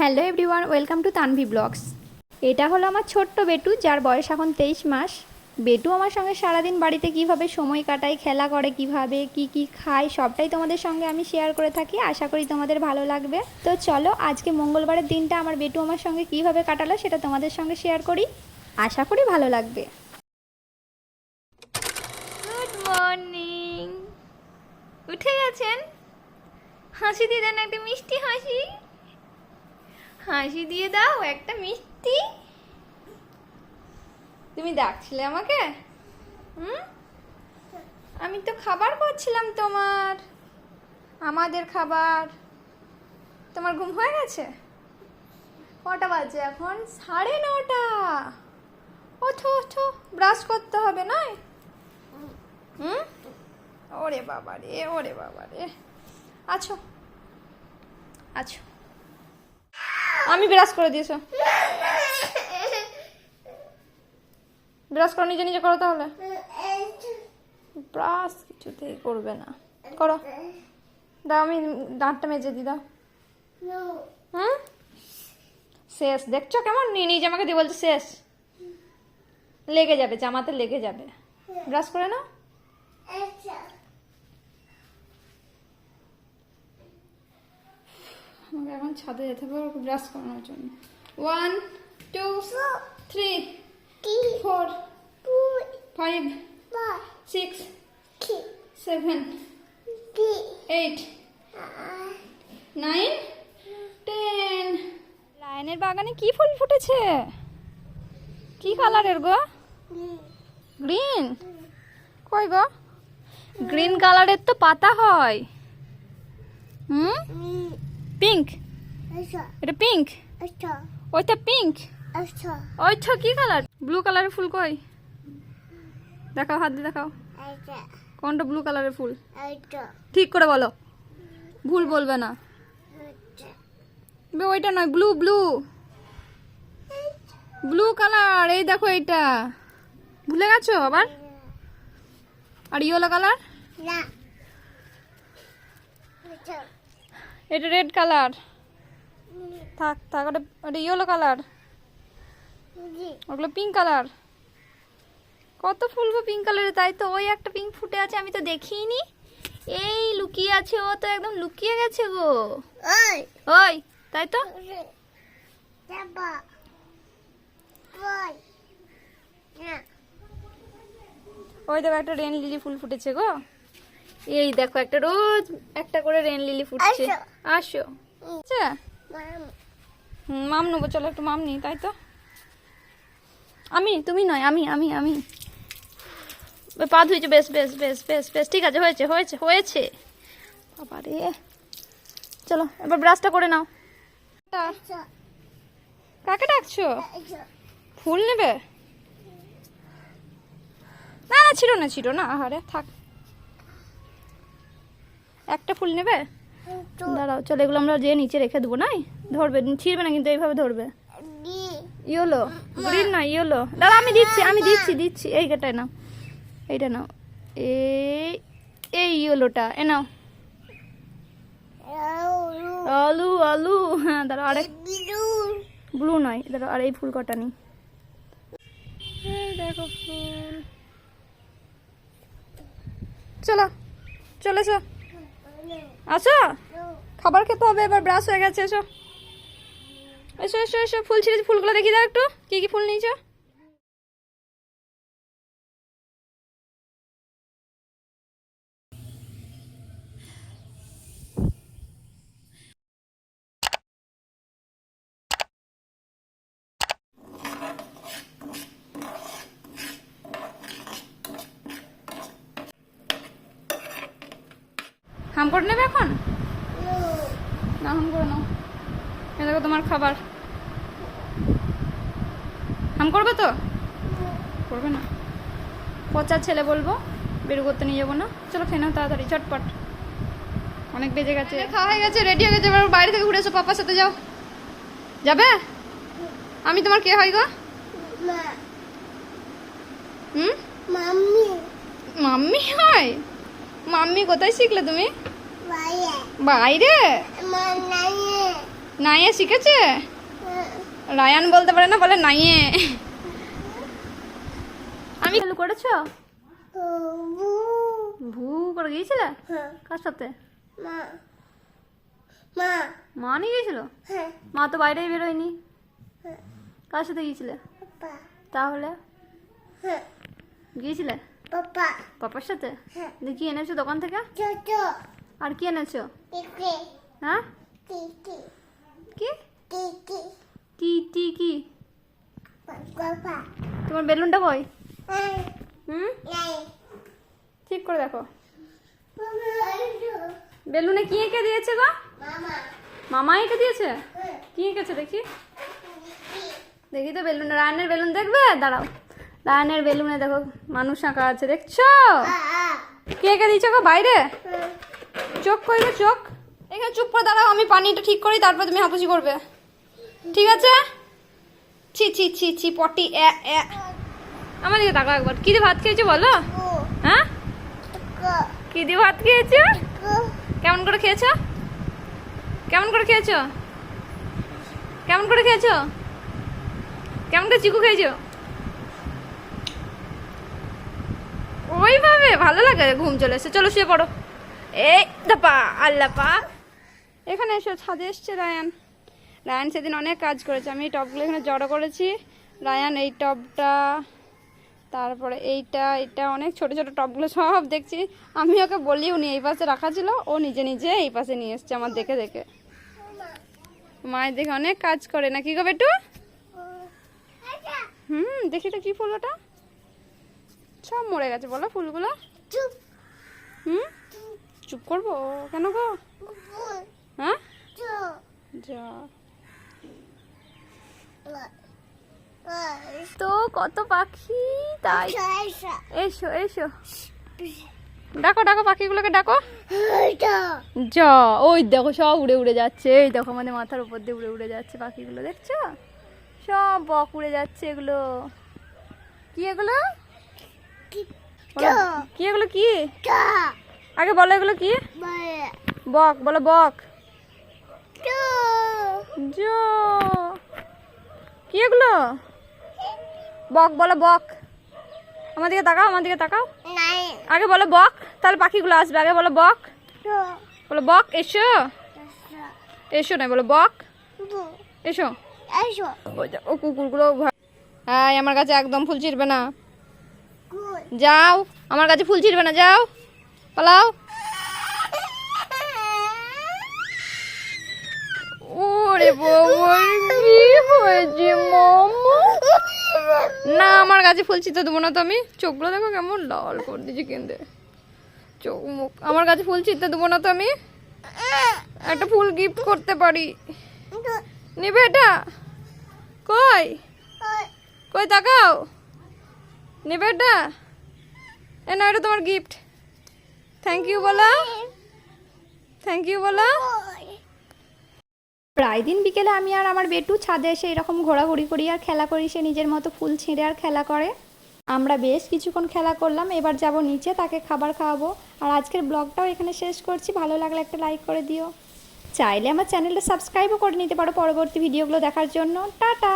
Hello everyone, welcome to Tanvi blogs. এটা হলো আমার ছোট্ট বেটু, যার বয়স এখন তেইশ মাস। বেটু আমার সঙ্গে সারাদিন বাড়িতে কীভাবে সময় কাটায়, খেলা করে কীভাবে, কি কি খায়, সবটাই তোমাদের সঙ্গে আমি শেয়ার করে থাকি। আশা করি তোমাদের ভালো লাগবে। তো চলো, আজকে মঙ্গলবারের দিনটা আমার বেটু আমার সঙ্গে কীভাবে কাটালো সেটা তোমাদের সঙ্গে শেয়ার করি। আশা করি ভালো লাগবে। গুড মর্নিং উঠে গেছেন? হাসি দিয়ে দেন একটা মিষ্টি হাসি। হাসি দিয়ে দাও, একটা মিষ্টি। তুমি ডাকছিলে আমাকে? হুম? আমি তো খাবার করছিলাম তোমার। আমাদের খাবার। তোমার ঘুম হয়ে গেছে? কটা বাজে এখন? সাড়ে নটা। ওঠো ওঠো, ব্রাশ করতে হবে, নয়? হুম? ওরে বাবা রে ওরে বাবা রে আছো আছো। আমি ব্রাশ করে দিয়েছ। ব্রাশ করো, নিজে নিজে করো তাহলে। ব্রাশ কিছুতেই করবে না। করো। দাও, আমি দাঁতটা মেজে দিই, দাও। হুম? শেষ। দেখছ কেমন? নিজে আমাকে দিয়ে বলছে শেষ। লেগে যাবে, জামাতে লেগে যাবে। ব্রাশ করে নাও। আমাকে এখন ছাদে যেতে হবে, ওকে ব্রাশ করানোর জন্য। One two three four five six seven eight nine ten লাইনের বাগানে কি ফুল ফুটেছে? কি কালারের গো? গ্রিন কই গো? গ্রিন কালারের তো পাতা হয়। হুম? পিঙ্ক এটা পিঙ্ক ওইটা পিঙ্ক ওইটা কি কালার ব্লু কালারের ফুল কই? দেখাও হাত দিয়ে দেখাও। কোনটা ব্লু কালারের ফুল? ঠিক করে বলো। ভুল বলবে না। ওইটা নয় ব্লু ব্লু ব্লু কালার এই দেখো এইটা। ভুলে গেছো আবার? আর ইয়েলো কালার এটা রেড কালার থাক থাক ওটা ওটা ইয়েলো কালার ওগুলো পিঙ্ক কালার কত ফুল পিঙ্ক কালারের তাই তো ওই একটা পিঙ্ক ফুটে আছে আমি তো দেখিনি। এই লুকিয়ে আছে ও তো একদম লুকিয়ে গেছে গো। ওই। তাই তো? ওই। দেখো একটা রেন লিলি ফুল ফুটেছে গো। এই দেখো একটা রোজ একটা করে রেন লিলি ফুটছে। আসো। আচ্ছা। মাম। নেব চলো একটু মাম নিই তাই তো? আমি তুমি নয় আমি আমি আমি। পা ধুয়েছে বেশ বেশ বেশ বেশ বেশ ঠিক আছে হয়েছে হয়েছে হয়েছে। চলো এবার ব্রাশটা করে নাও। কাকে ডাকছো? ফুল নেবে? না না ছিল না ছিল না আহারে থাক। একটা ফুল নেবে? দাঁড়াও চলো এগুলো আমরা যে নিচে রেখে দেবো নাই? ধরবে ছিঁড়বে না কিন্তু এইভাবে ধরবে। ইয়েলো গ্রিন না ইয়েলো। দাঁড়া আমি দিচ্ছি আমি দিচ্ছি দিচ্ছি। এই গেটায় নাও এইটা নাও। এই এই ইয়েলোটা এ নাও। আলু আলু হ্যাঁ দাঁড়া আরেক ব্লু নয় দাঁড়া আর এই ফুল কটা নি। দেখো ফুল। চলো চলে আসো। খাবার খেতে হবে, এবার ব্রাশ হয়ে গেছে, এসো। এসো এসো এসো, ফুল ছিঁড়েছি, ফুলগুলো দেখি দাও একটু। কি কি ফুল নিয়েছো? হাম করে নেবে এখন? না হাম করে নাও এ দেখো তোমার খাবার। হাম করবে তো? করবে না। পচা ছেলে বলব বেরু করতে নিয়ে যাব না। চলো খেয়ে নাও তাড়াতাড়ি চটপট। অনেক বেজে গেছে। খাওয়া হয়ে গেছে রেডি হয়ে গেছে। এবার বাইরে থেকে ঘুরে এসো পাপার সাথে যাও। যাবে? আমি তোমার কে হয় গো? হুম? মাম্মি। মাম্মি হয়? মাম্মি কোথায় শিখলে তুমি? বাইরে। নাইয়ে। নাইয়ে শিখেছে? রায়ান বলতে পারে না বলে নাইয়ে। আমি চালু করেছ? ভু। করে গিয়েছিলে? কার সাথে? মা। নিয়ে গিয়েছিল? মা তো বাইরেই বেরোয়নি। কার সাথে গিয়েছিলে? তাহলে? গিয়েছিলে? পাপার সাথে? কি এনেছো দোকান থেকে? আর কি এনেছো? হ্যাঁ? কি? টি টি কি তোমার বেলুনটা কই? হুম? ঠিক করে দেখো। বেলুনে কি এঁকে দিয়েছে গো? মামা। এঁকে দিয়েছে? কি এঁকেছে দেখি। দেখি তো বেলুন রায়নের বেলুন দেখবে? দাঁড়াও। রায়নের বেলুনে দেখো, মানুষ আঁকা আছে, দেখছ? কে কে দিয়েছে গো বাইরে? চোখ গো চোখ। এখানে চুপ করে দাঁড়াও, আমি পানিটা ঠিক করি, তারপর তুমি হাপুচি করবে। ঠিক আছে? ছি ছি ছি ছি, পটি, এ এ। আমার দিকে তাকাও একবার। কি দিয়ে ভাত খেয়েছো বলো? হ্যাঁ? কি দিয়ে ভাত খেয়েছো? কেমন করে খেয়েছো? কেমন করে খেয়েছো? কেমন করে খেয়েছো? কেমন করে চিকু খেয়েছো? ভালো লাগে ঘুম চলে এসে? চলো শুয়ে পড়ো। এই দাপা আল্লাহ পা এখানে এসে, ছাদে এসছে রায়ান। রায়ান সেদিন অনেক কাজ করেছে। আমি এই টবগুলো এখানে জড়ো করেছি। রায়ান এই টবটা তারপরে এইটা এটা অনেক ছোট ছোট টবগুলো সব দেখছি। আমি ওকে বলি উনি এই পাশে রাখা ছিল। ও নিজে নিজে এই পাশে নিয়ে এসছে আমার দেখে দেখে। মায়ের দেখে অনেক কাজ করে। নাকি গো বেটু? হুম, দেখি তো কি ফুল ওটা। সব মরে গেছে, বলো ফুলগুলো। হুম? চুপ করব? কেন গো? হ্যাঁ? যা। তো কত পাখি? তাই। এসো এসো। ডাকো ডাকো, পাখিগুলোকে ডাকো। যা। ওই দেখো, সব উড়ে উড়ে যাচ্ছে। এই দেখো, আমাদের মাথার উপর দিয়ে উড়ে উড়ে যাচ্ছে পাখিগুলো, দেখছ? সব বক উড়ে যাচ্ছে এগুলো। কি এগুলো? কি। এগুলো কি? আগে বলো এগুলো কি? বক বলো বক। জো। কি এগুলো? বক বলো বক। আমার দিকে তাকাও আমার দিকে তাকাও। আগে বলো বক তাহলে পাখিগুলো আসবে। আগে বলো বক। বলো বক এসো। এসো। না বলো বক। এসো। ওই দেখো কুকুরগুলো হ্যাঁ আমার কাছে একদম ফুল ছিড়বে না। যাও, আমার কাছে ফুল ছিড়বে না, যাও, পালাও। ওরে বাবা কি হয়েছে, মামা? না, আমার কাছে ফুল ছিঁড়তে দেবো না তো আমি। চোখগুলো দেখো কেমন লাল করে দিয়েছি কেঁদে। চোখ, মুখ। আমার কাছে ফুল ছিঁড়তে দেবো না তো আমি। একটা ফুল গিফট করতে পারি। নেবে এটা? কই? কই তাকাও। নেবে এটা? এ না এটা তোমার গিফট থ্যাংক ইউ বলো। থ্যাংক ইউ বলো। প্রায় দিন বিকেলে আমি আর আমার বেটু ছাদে এসে এরকম ঘোরাঘুরি করি আর খেলা করি, সে নিজের মতো ফুল ছিঁড়ে আর খেলা করে। আমরা বেশ কিছুক্ষণ খেলা করলাম, এবার যাব নিচে তাকে খাবার খাওয়াবো। আর আজকের ব্লগটাও এখানে শেষ করছি, ভালো লাগলে একটা লাইক করে দিও। চাইলে আমার চ্যানেলটা সাবস্ক্রাইবও করে নিতে পারো পরবর্তী ভিডিওগুলো দেখার জন্য। টাটা!